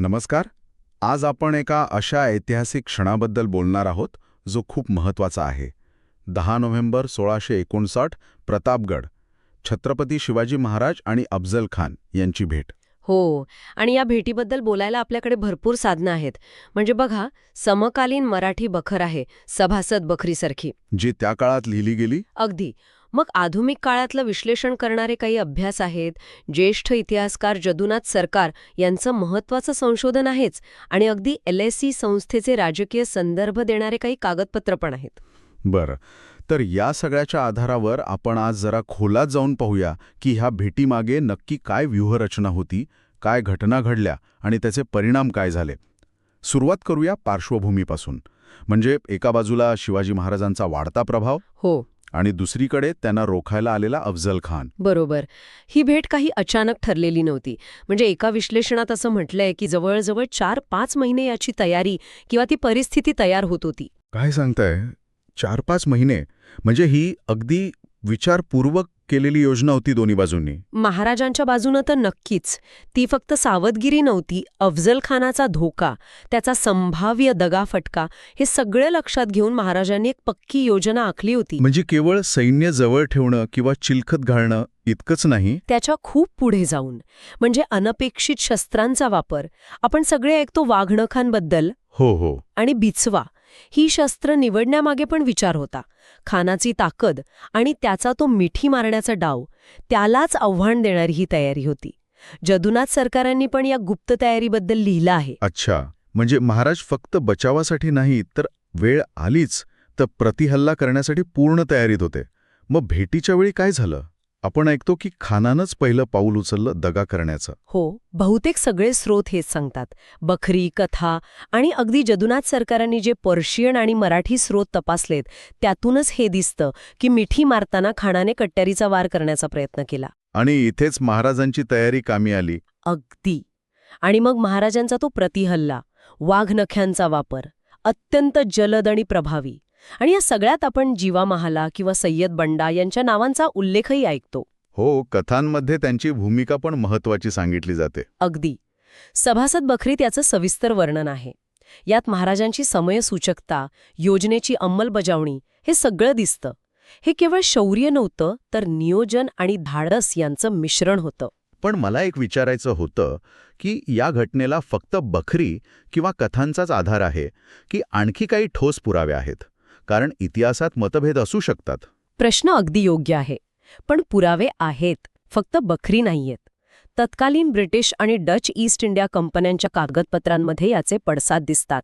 नमस्कार. आज आपण एका अशा ऐतिहासिक क्षणाबद्दल बोलणार आहोत जो खूप महत्त्वाचा आहे. दहा नोव्हेंबर सोळाशे एकोणसाठ प्रतापगड. छत्रपती शिवाजी महाराज आणि अफजल खान यांची भेट. हो आणि या भेटीबद्दल बोलायला आपल्याकडे भरपूर साधनं आहेत. म्हणजे बघा समकालीन मराठी बखर आहे सभासद बखरीसारखी. जी त्या काळात लिहिली गेली? अगदी. मग आधुनिक काळातलं विश्लेषण करणारे काही अभ्यास आहेत. ज्येष्ठ इतिहासकार जदुनाथ सरकार यांचं महत्वाचं संशोधन आहेच आणि अगदी एल संस्थेचे राजकीय संदर्भ देणारे काही कागदपत्र पण आहेत. बरं. तर या सगळ्याच्या आधारावर आपण आज जरा खोलात जाऊन पाहूया की ह्या भेटीमागे नक्की काय व्यूहरचना होती काय घटना घडल्या आणि त्याचे परिणाम काय झाले. सुरुवात करूया पार्श्वभूमीपासून. म्हणजे एका बाजूला शिवाजी महाराजांचा वाढता प्रभाव हो. आणि दुसरीकडे त्यांना रोखायला आलेला अफजल खान. बरोबर. ही भेट काही अचानक ठरलेली नव्हती. म्हणजे एका विश्लेषणात असं म्हटलंय की जवळजवळ चार पाच महिने याची तयारी किंवा ती परिस्थिती तयार होत होती. काय सांगताय? चार पाच महिने? म्हणजे ही अगदी विचारपूर्वक केलेली योजना होती दोन्ही बाजूंनी. महाराजांच्या बाजूनं तर नक्कीच. ती फक्त सावधगिरी नव्हती अफजल खानाचा धोका त्याचा संभाव्य दगाफटका हे सगळं लक्षात घेऊन महाराजांनी एक पक्की योजना आखली होती. म्हणजे केवळ सैन्य जवळ ठेवणं किंवा चिलखत घालणं इतकंच नाही? त्याच्या खूप पुढे जाऊन. म्हणजे अनपेक्षित शस्त्रांचा वापर. आपण सगळे ऐकतो वाघणखांबद्दल हो हो. आणि बिचवा. ही शस्त्र निवडण्यामागे पण विचार होता. खानाची ताकद आणि त्याचा तो मिठी मारण्याचा डाव त्यालाच आव्हान देणारी ही तयारी होती. जदुनाथ सरकारांनी पण या गुप्त तयारीबद्दल लिहिलं आहे. अच्छा. म्हणजे महाराज फक्त बचावासाठी नाही तर वेळ आलीच तर प्रतिहल्ला करण्यासाठी पूर्ण तयारीत होते. मग भेटीच्या वेळी काय झालं? आपण ऐकतो की खानानंच पहिलं पाऊल उचललं दगा करण्याचं. हो बहुतेक सगळे स्रोत हेच सांगतात. बखरी कथा आणि अगदी जदुनाथ सरकारांनी जे पर्शियन आणि मराठी स्रोत तपासलेत त्यातूनच हे दिसतं की मिठी मारताना खानाने कट्यारीचा वार करण्याचा प्रयत्न केला. आणि इथेच महाराजांची तयारी कामी आली. अगदी. आणि मग महाराजांचा तो प्रतिहल्ला वाघनख्यांचा वापर अत्यंत जलद आणि प्रभावी. आणि या सगळ्यात आपण जीवा महाला किंवा सय्यद बंडा यांच्या नावांचा उल्लेखही ऐकतो. हो कथांमध्ये त्यांची भूमिका पण महत्वाची सांगितली जाते. अगदी. सभासद बखरीत याचं सविस्तर वर्णन आहे. यात महाराजांची समयसूचकता योजनेची अंमलबजावणी हे सगळं दिसतं. हे केवळ शौर्य नव्हतं तर नियोजन आणि धाडस यांचं मिश्रण होतं. पण मला एक विचारायचं होतं की या घटनेला फक्त बखरी किंवा कथांचाच आधार आहे की आणखी काही ठोस पुरावे आहेत? कारण इतिहासात मतभेद असू शकतात. प्रश्न अगदी योग्य आहे. पण पुरावे आहेत. फक्त बखरी नाहीयेत. तत्कालीन ब्रिटिश आणि डच ईस्ट इंडिया कंपन्यांच्या कागदपत्रांमध्ये याचे पडसाद दिसतात.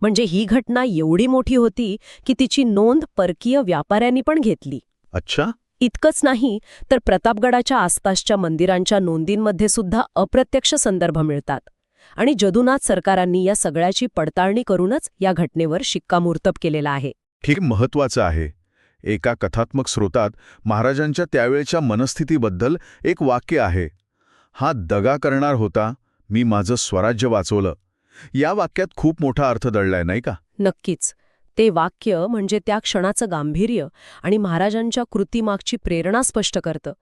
म्हणजे ही घटना एवढी मोठी होती की तिची नोंद परकीय व्यापाऱ्यांनी पण घेतली. अच्छा. इतकंच नाही तर प्रतापगडाच्या आसपासच्या मंदिरांच्या नोंदींमध्ये सुद्धा अप्रत्यक्ष संदर्भ मिळतात. आणि जदुनाथ सरकारांनी या सगळ्याची पडताळणी करूनच या घटनेवर शिक्कामोर्तब केलेला आहे. ठीक महत्वाचं आहे. एका कथात्मक स्रोतात महाराजांच्या त्यावेळच्या मनस्थितीबद्दल एक वाक्य आहे. हा दगा करणार होता मी माझं स्वराज्य वाचवलं. या वाक्यात खूप मोठा अर्थ दडलाय नाही का? नक्कीच. ते वाक्य म्हणजे त्या क्षणाचं गांभीर्य आणि महाराजांच्या कृतीमागची प्रेरणा स्पष्ट करतं.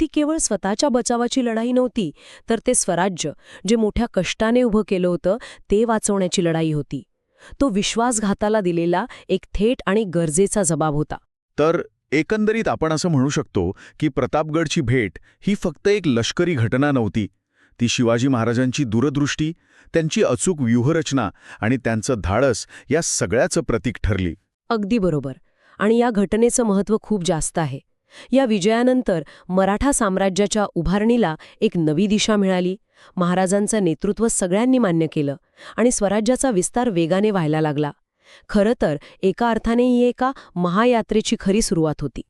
ती केवळ स्वतःच्या बचावाची लढाई नव्हती तर ते स्वराज्य जे मोठ्या कष्टाने उभं केलं होतं ते वाचवण्याची लढाई होती. तो विश्वासघाताला दिलेला एक थेट आणि गरजेचा जबाब होता. तर एकंदरीत आपण असं म्हणू शकतो की प्रतापगडची भेट ही फक्त एक लष्करी घटना नव्हती. ती शिवाजी महाराजांची दूरदृष्टी त्यांची अचूक व्यूहरचना आणि त्यांचं धाडस या सगळ्याचं प्रतीक ठरली. अगदी बरोबर. आणि या घटनेचं महत्त्व खूप जास्त आहे. या विजयानंतर मराठा साम्राज्याच्या उभारणीला एक नवी दिशा मिळाली. महाराजांचं नेतृत्व सगळ्यांनी मान्य केलं आणि स्वराज्याचा विस्तार वेगाने व्हायला लागला. खरं तर एका अर्थाने ही एका महायात्रेची खरी सुरुवात होती.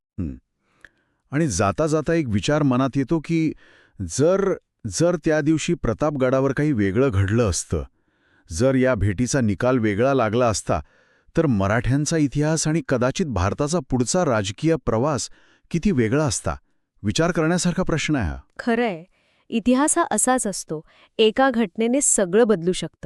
आणि जाता जाता एक विचार मनात येतो की जर जर त्या दिवशी प्रतापगडावर काही वेगळं घडलं असतं जर या भेटीचा निकाल वेगळा लागला असता तर मराठ्यांचा इतिहास आणि कदाचित भारताचा पुढचा राजकीय प्रवास किती वेगळा असता? विचार करण्यासारखा प्रश्न आहे हा. खरंय. इतिहास हा असाच असतो. एका घटनेने सगळं बदलू शकतं.